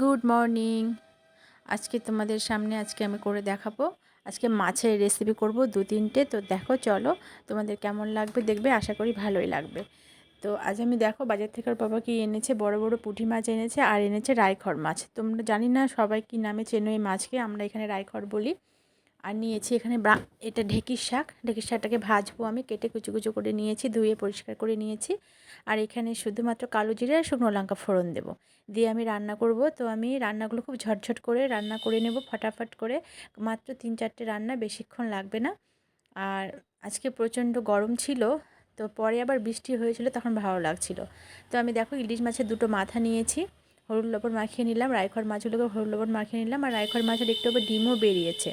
Good morning আজকে তোমাদের সামনে আজকে আমি করে দেখাবো। আজকে মাছের রেসিপি করব দু তিনটে। তো দেখো, চলো তোমাদের কেমন লাগবে দেখবে, আশা করি ভালোই লাগবে। তো আজ আমি দেখো, বাজার থেকে ওর বাবা কি এনেছে? বড় বড় পুঁটি মাছ এনেছে আর এনেছে রায়খর মাছ। তোমরা জানি না সবাই কি নামে চেনো এই মাছকে, আমরা এখানে রায়খর বলি। আর নিয়েছি এখানে এটা ঢেকির শাক। ঢেকির শাকটাকে ভাজবো আমি, কেটে কুচু কুচু করে নিয়েছি, ধুয়ে পরিষ্কার করে নিয়েছি। আর এখানে শুধুমাত্র কালো জিরে আর শুকনো লঙ্কা ফোড়ন দেবো। দিয়ে আমি রান্না করব। তো আমি রান্নাগুলো খুব ঝটঝট করে রান্না করে নেব, ফটাফট করে। মাত্র তিন চারটে রান্না, বেশিক্ষণ লাগবে না। আর আজকে প্রচণ্ড গরম ছিল, তো পরে আবার বৃষ্টি হয়েছিল, তখন ভালো লাগছিল। তো আমি দেখো ইলিশ মাছের দুটো মাথা নিয়েছি। হলুদ লবণ মাখিয়ে নিলাম, রায়খড় মাছগুলোকে হলুদ লবণ মাখিয়ে নিলাম, আর রায়খড় মাছের একটু আবার ডিমও বেরিয়েছে।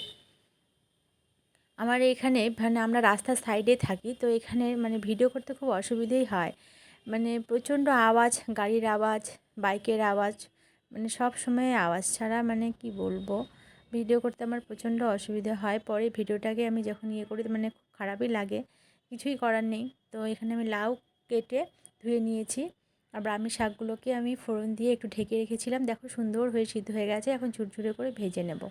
আমার এখানে মানে আমরা রাস্তার সাইডে থাকি, তো এখানে মানে ভিডিও করতে খুব অসুবিধেই হয়। মানে প্রচণ্ড আওয়াজ, গাড়ির আওয়াজ, বাইকের আওয়াজ মানে সব সময় আওয়াজ ছাড়া মানে কি বলব? ভিডিও করতে আমার প্রচণ্ড অসুবিধা হয়। পরে ভিডিওটাকে আমি যখন ইয়ে করি মানে খুব খারাপই লাগে। কিছুই করার নেই। তো এখানে আমি লাউ কেটে ধুয়ে নিয়েছি। আর ব্রাহ্মী শাকগুলোকে আমি ফোড়ন দিয়ে একটু ঢেকে রেখেছিলাম। দেখো সুন্দর হয়ে সিদ্ধ হয়ে গেছে। এখন ঝুরঝুরে করে ভেজে নেব।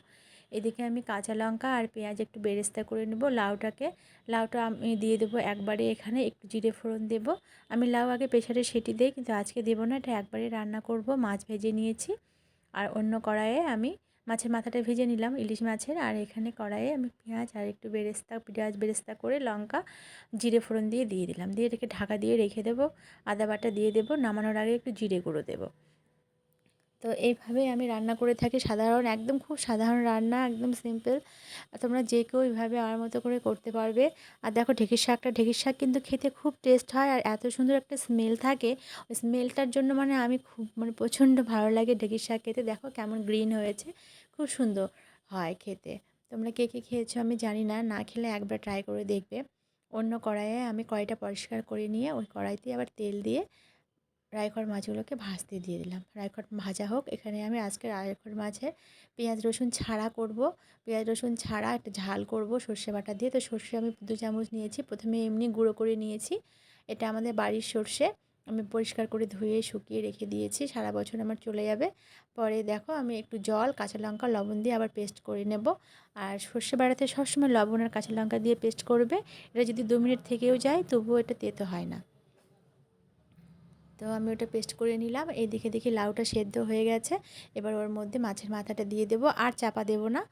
এদিকে আমি কাঁচা লঙ্কা আর পেঁয়াজ একটু বেরেস্তা করে নেব, লাউটাকে। লাউটা আমি দিয়ে দেবো একবারে এখানে, একটু জিরে ফোড়ন দেব। আমি লাউ আগে প্রেশারে সেটি দিই, কিন্তু আজকে দেবো না, এটা একবারে রান্না করব, মাছ ভেজে নিয়েছি। আর অন্য কড়াইয়ে আমি মাছের মাথাটা ভেজে নিলাম, ইলিশ মাছের, আর এখানে কড়াইয়ে আমি পেঁয়াজ আর একটু বেরেস্তা, পেঁয়াজ বেরেস্তা করে লঙ্কা, জিরে ফোড়ন দিয়ে দিয়ে দিলাম। দিয়ে এটাকে ঢাকা দিয়ে রেখে দেবো, আদা বাটা দিয়ে দেবো, নামানোর আগে একটু জিরে গুঁড়ো দেবো। তো এইভাবেই আমি রান্না করে থাকি। সাধারণ, একদম খুব সাধারণ রান্না, একদম সিম্পল তোমরা যে কেউ এইভাবে আমার মতো করে করতে পারবে। আর দেখো ঢেঁকির শাকটা, ঢেঁকির শাক কিন্তু খেতে খুব টেস্ট হয় আর এত সুন্দর একটা স্মেল থাকে। ওই স্মেলটার জন্য মানে আমি খুব মানে প্রচণ্ড ভালো লাগে ঢেঁকির শাক খেতে। দেখো কেমন গ্রিন হয়েছে, খুব সুন্দর হয় খেতে। তোমরা কে কে খেয়েছো আমি জানি না না খেলে একবার ট্রাই করে দেখবে। অন্য কড়াইয়ে আমি কড়াইটা পরিষ্কার করে নিয়ে ওই কড়াইতে আবার তেল দিয়ে রায়খড় মাছগুলোকে ভাজতে দিয়ে দিলাম। রায়খড় ভাজা হোক, এখানে আমি আজকে রায়খড় মাছে পেঁয়াজ, রসুন ছাড়া করব। পেঁয়াজ, রসুন ছাড়া একটা ঝাল করব সর্ষে বাটা দিয়ে। তো সর্ষে আমি দু চামচ নিয়েছি, প্রথমে এমনি গুঁড়ো করে নিয়েছি। এটা আমাদের বাড়ির সর্ষে। আমি পরিষ্কার করে ধুয়ে, শুকিয়ে রেখে দিয়েছি। সারা বছর আমার চলে যাবে। পরে দেখো আমি একটু জল, কাঁচা লঙ্কা, লবণ দিয়ে আবার পেস্ট করে নেব। আর সর্ষে বাড়াতে সবসময় লবণ আর কাঁচা লঙ্কা দিয়ে পেস্ট করবে। এটা যদি দু মিনিট থেকেও যায়, তবুও এটা তেতো হয় না। তো আমি ওটা পেস্ট করে নিলাম। এই দিকে দেখি লাউটা সেদ্ধ হয়ে গেছে। এবার ওর মধ্যে মাছের মাথাটা দিয়ে দেবো, আর চাপা দেবো না।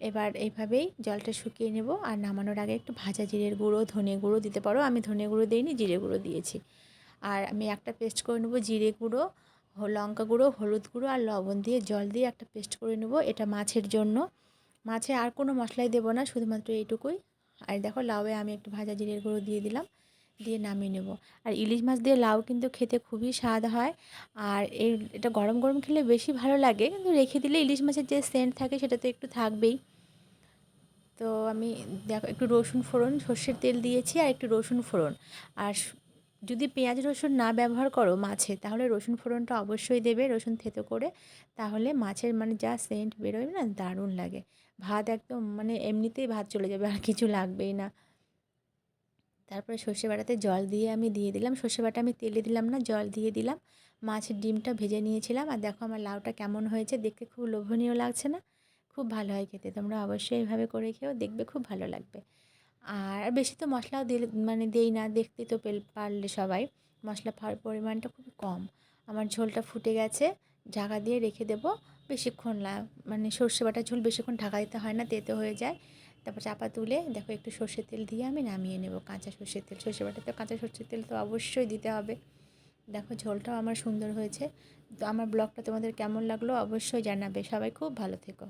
এবার এইভাবেই জলটা শুকিয়ে নেব। আর নামানোর আগে একটু ভাজা জিরের গুঁড়ো, ধনে গুঁড়ো দিতে পারো। আমি ধনে গুঁড়ো দিইনি, জিরে গুঁড়ো দিয়েছি। আর আমি একটা পেস্ট করে নেব, জিরে গুঁড়ো লঙ্কা গুঁড়ো, হলুদ গুঁড়ো, আর লবণ দিয়ে জল দিয়ে একটা পেস্ট করে নেব এটা মাছের জন্য। মাছে আর কোনো মশলাই দেবো না, শুধুমাত্র এইটুকুই। আর দেখো লাউয়ে আমি একটু ভাজা জিরের গুঁড়ো দিয়ে দিলাম। দিয়ে নামিয়ে নেব। আর ইলিশ মাছ দিয়ে লাউ কিন্তু খেতে খুবই স্বাদ হয়। আর এই, এটা গরম গরম খেলে বেশি ভালো লাগে। কিন্তু রেখে দিলে ইলিশ মাছের যে সেন্ট থাকে সেটা তো একটু থাকবেই। তো আমি দেখো, একটু রসুন ফোড়ন, সর্ষের তেল দিয়েছি আর একটু রসুন ফোড়ন। আর যদি পেঁয়াজ রসুন না ব্যবহার করো মাছে, তাহলে রসুন ফোড়নটা অবশ্যই দেবে রসুন থেতো করে। তাহলে মাছের মানে যা সেন্ট বেরোয় না, দারুণ লাগে। ভাত একদম মানে এমনিতেই ভাত চলে যাবে, আর কিছু লাগবেই না। তারপরে সর্ষে বাটাতে জল দিয়ে আমি দিয়ে দিলাম। সর্ষে বাটা আমি তেলে দিলাম না, জল দিয়ে দিলাম। মাছের ডিমটা ভেজে নিয়েছিলাম। আর দেখো আমার লাউটা কেমন হয়েছে, দেখতে খুব লোভনীয় লাগছে না? খুব ভালো হয় খেতে। তোমরা অবশ্যই এইভাবে করে খেয়েও দেখবে, খুব ভালো লাগবে। আর বেশি তো মশলাও দিলে মানে দেই না, দেখতে তো পেল, পারলে সবাই। মশলা পরিমাণটা খুব কম। আমার ঝোলটা ফুটে গেছে, ঢাকা দিয়ে রেখে দেবো। বেশিক্ষণ মানে সর্ষে বাটার ঝোল বেশিক্ষণ ঢাকা দিতে হয় না, তেতে হয়ে যায়। তারপর চাপা তুলে দেখো একটু সর্ষের তেল দিয়ে আমি নামিয়ে নেব কাঁচা সর্ষের তেল। সর্ষে বাটাতে কাঁচা সর্ষের তেল তো অবশ্যই দিতে হবে। দেখো ঝোলটাও আমার সুন্দর হয়েছে। তো আমার ব্লগটা তোমাদের কেমন লাগল অবশ্যই জানাবে। সবাই খুব ভালো থেকো।